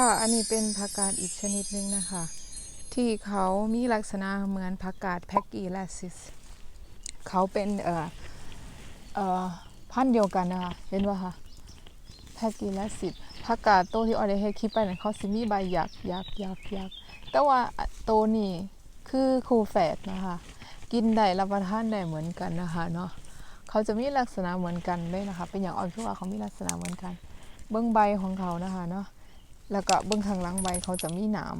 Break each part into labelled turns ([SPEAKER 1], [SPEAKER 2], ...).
[SPEAKER 1] ค่ะอันนี้เป็นผักกาดอีกชนิดหนึ่งนะคะ ที่เขามีลักษณะเหมือนผักกาดแพ็กกีแลซิสเขาเป็นเอ่อเอ่อพันเดียวกันนะคะเห็นว่าคะแพ็กกีแลซิสผักกาดโตที่ออได้เฮดคลิปไปนั่นเขาสิมีใบหยักหยักหยักหยักแต่ว่าโตนี้คือคูแฝดนะคะ กินได้รับประทานได้เหมือนกันนะคะเนาะเขาจะมีลักษณะเหมือนกันเลยนะคะ เป็นอย่างออยคือว่าเขามีลักษณะเหมือนกัน เบื้องใบของเขานะคะเนาะ แล้วก็เบื้องข้างหลังใบเขาจะมีหนาม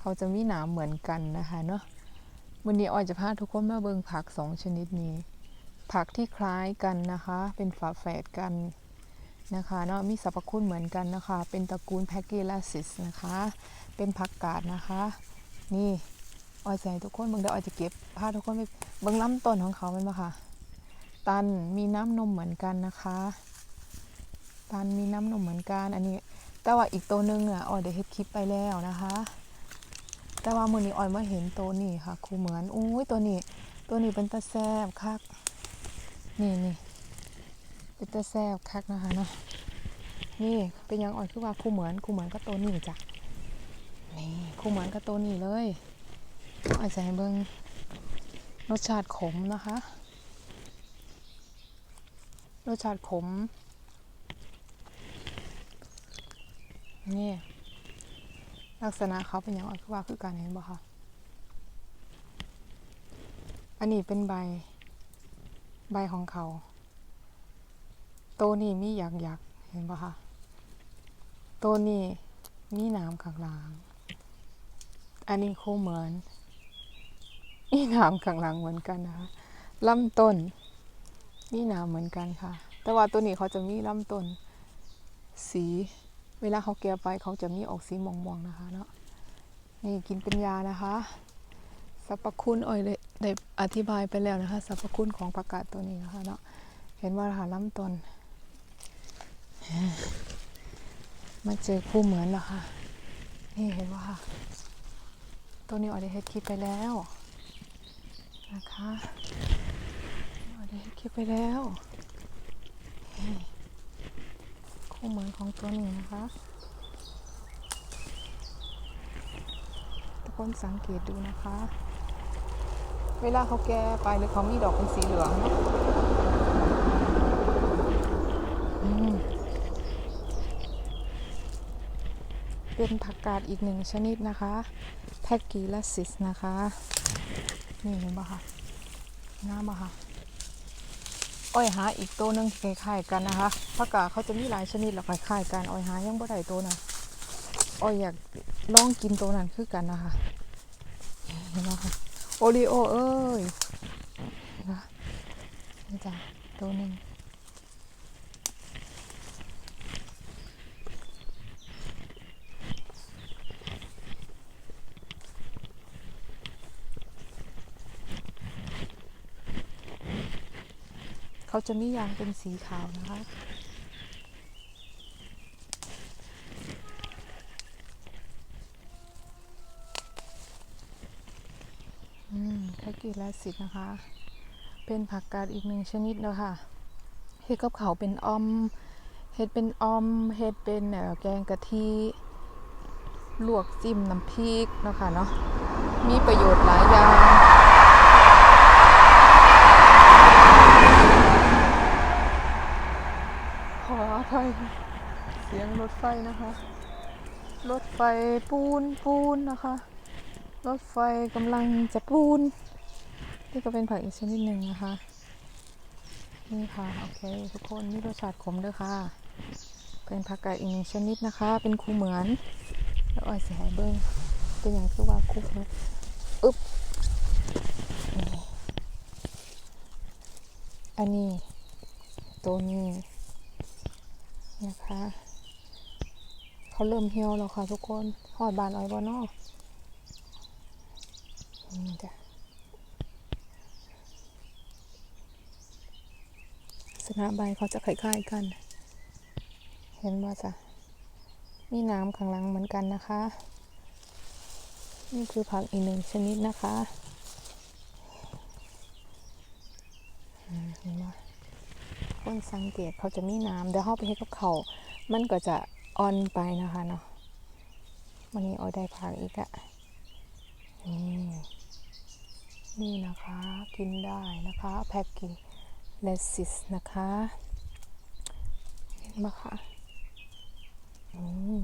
[SPEAKER 1] เขาจะมีหนามเหมือนกันนะคะเนาะวันนี้ออยจะพาทุกคนมาเบิ่งผักสองชนิดนี้ ผักที่คล้ายกันนะคะ เป็นฝาแฝดกันนะคะเนาะมีสรรพคุณเหมือนกันนะคะ เป็นตระกูลแพคกีลาซิสนะคะ เป็นผักกาดนะคะ นี่ออยให้ทุกคนเบิ่งเดี๋ยวออยจะเก็บพาทุกคนไปเบิ่งลำต้นของเขาแมันบ่ค่ะตันมีน้ำนมเหมือนกันนะคะ ตันมีน้ำนมเหมือนกัน อันนี้ แต่ว่าอีกตัวหนึงอะออยได้เฮ็ดคลิปไปแล้วนะคะ แต่ว่ามื้อนี้ออยมาเห็นตัวนี้ค่ะครูเหมือนอุ้ยตัวนี้ตัวนี้เป็นตาแซบคักนี่นี่เป็นตาแซบคักนะคะเนาะนี่เป็นยังออยคือว่าครูเหมือนครูเหมือนก็ตัวนี้จ้ะนี่ครูเหมือนก็ตัวนี้เลยออยจะให้เบิ่งรสชาติขมนะคะ รสชาติขม นี่ลักษณะเขาเป็นอย่างไรคือว่าคือการเห็นบ่คะอันนี้เป็นใบ ใบของเขา โตวนี้มีหยักหยักเห็นบ่คะโตวนี้มีหน้ำข้างหล่าง อันนี้คู่เหมือน มีหน้ำข้างหลังเหมือนกันนะคะลำต้น มีหน้ำเหมือนกันค่ะ แต่ว่าตัวนี้เขาจะมีลำต้น สี เวลาเขาแก่ไปเขาจะมีออกสีม่วงๆนะคะเนาะนี่กินเป็นยานะคะสรรพคุณอ้อยได้ได้อธิบายไปแล้วนะคะสรรพคุณของผักกาดตัวนี้นะคะเนาะเห็นว่าหาล้ำตนมาเจอคู่เหมือนแล้วค่ะ นี่เห็นว่าค่ะตัวนี้ออยได้เฮ็ดคลิปไปแล้วนะคะออยได้เฮ็ดคลิปไปแล้ว คู่เหมือนของตัวนี้นะคะ ทุกคนสังเกตดูนะคะ เวลาเขาแก่ไปหรือเขามีดอกเป็นสีเหลืองเนะเป็นผักกาดอีกหนึ่งชนิดนะคะ แพคกีลาซิสนะคะ นี่เห็นปะคะงามปะคะ อ้อยหาอีกตัวหนึงคล้ายๆกันนะคะผักกาดเขาจะมีหลายชนิดหลากคล้ายกันอ้อยหายังบ่ได้ตัวนะอ้อยอยากลองกินตัวนั้นคือกันนะคะเห็นไหมคะโอรีโอเอ้ยนะนี่จ้ะตัวหนึ่ง เขาจะมียางเป็นสีขาวนะคะ อืมแพ็กกีแลสิตนะคะ เป็นผักกาดอีกหนึ่งชนิดแล้วค่ะเฮ็ดกับเขาเป็นออมเฮ็ดเป็นออมเฮ็ดเป็นแกงกะทิ ลวกจิ้มน้ำพริกเนาะค่ะเนาะ มีประโยชน์หลายอย่าง ขออภัยเสียงรถ ไฟนะคะ รถไฟปูนปูนนะคะ รถไฟกำลังจะปูน นี่ก็เป็นผักอีกชนิดหนึ่งนะคะ นี่ค่ะ โอเค ทุกคนนี่รสชาติขมด้วยค่ะ เป็นผักกาดอีกหนึ่งชนิดนะคะ เป็นคูเหมือน แล้วอ้อยสีหายเบิ้งเป็นอย่างที่ว่าคุกนะอึ๊บอันนี้ ตัวนี้นะคะ เขาเริ่มเหี่ยวแล้วค่ะทุกคนหอดบานอ้อยบอนอนี่จ้ะลักษณะใบเขาจะคล้ายๆกัน เห็นว่าจ้ะมีน้ำข้างหลังเหมือนกันนะคะ นี่คือผักอีกหนึ่งชนิดนะคะเห็นไหมคนสังเกตเขาจะมีน้ำเดี๋ยวเข้าไปให้กับเขา มันก็จะ อ่อนไปนะคะเนาะวันนี้ออยได้ผักอีกอะนี่นี่นะคะกินได้นะคะแพ็กกิเลสิสนะคะเห็นไหมคะอืม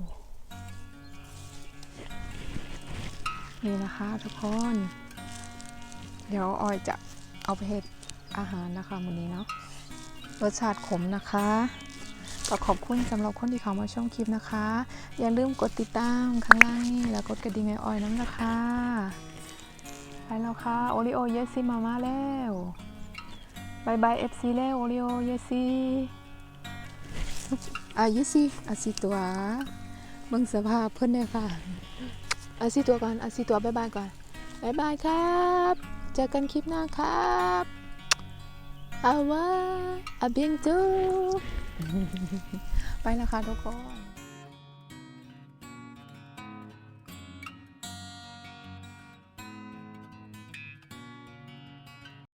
[SPEAKER 1] นี่นะคะทุกคน เดี๋ยวออยจะเอาไปเฮ็ดอาหารนะคะวันนี้เนาะรสชาติขมนะคะ ก็ขอบคุณสำหรับคนที่เข้ามาชมคลิปนะคะ อย่าลืมกดติดตามข้างล่างนี่แล้วกดกระดิ่งไอออยน้ำนะคะไปแล้วค่ะโอริโอเยสซี่มามาแล้วบายบายเอฟซีแล้วโอริโอเยสซี่อายุซี่อาสิตัวเบิ่งสภาพเพิ่นเนี่ยค่ะอาสิตัวก่อนอาสิตัวบายบายก่อนบายบายครับ เจอกันคลิปหน้าครับอาว่าอาเบียงจู ไปแล้วค่ะทุกคน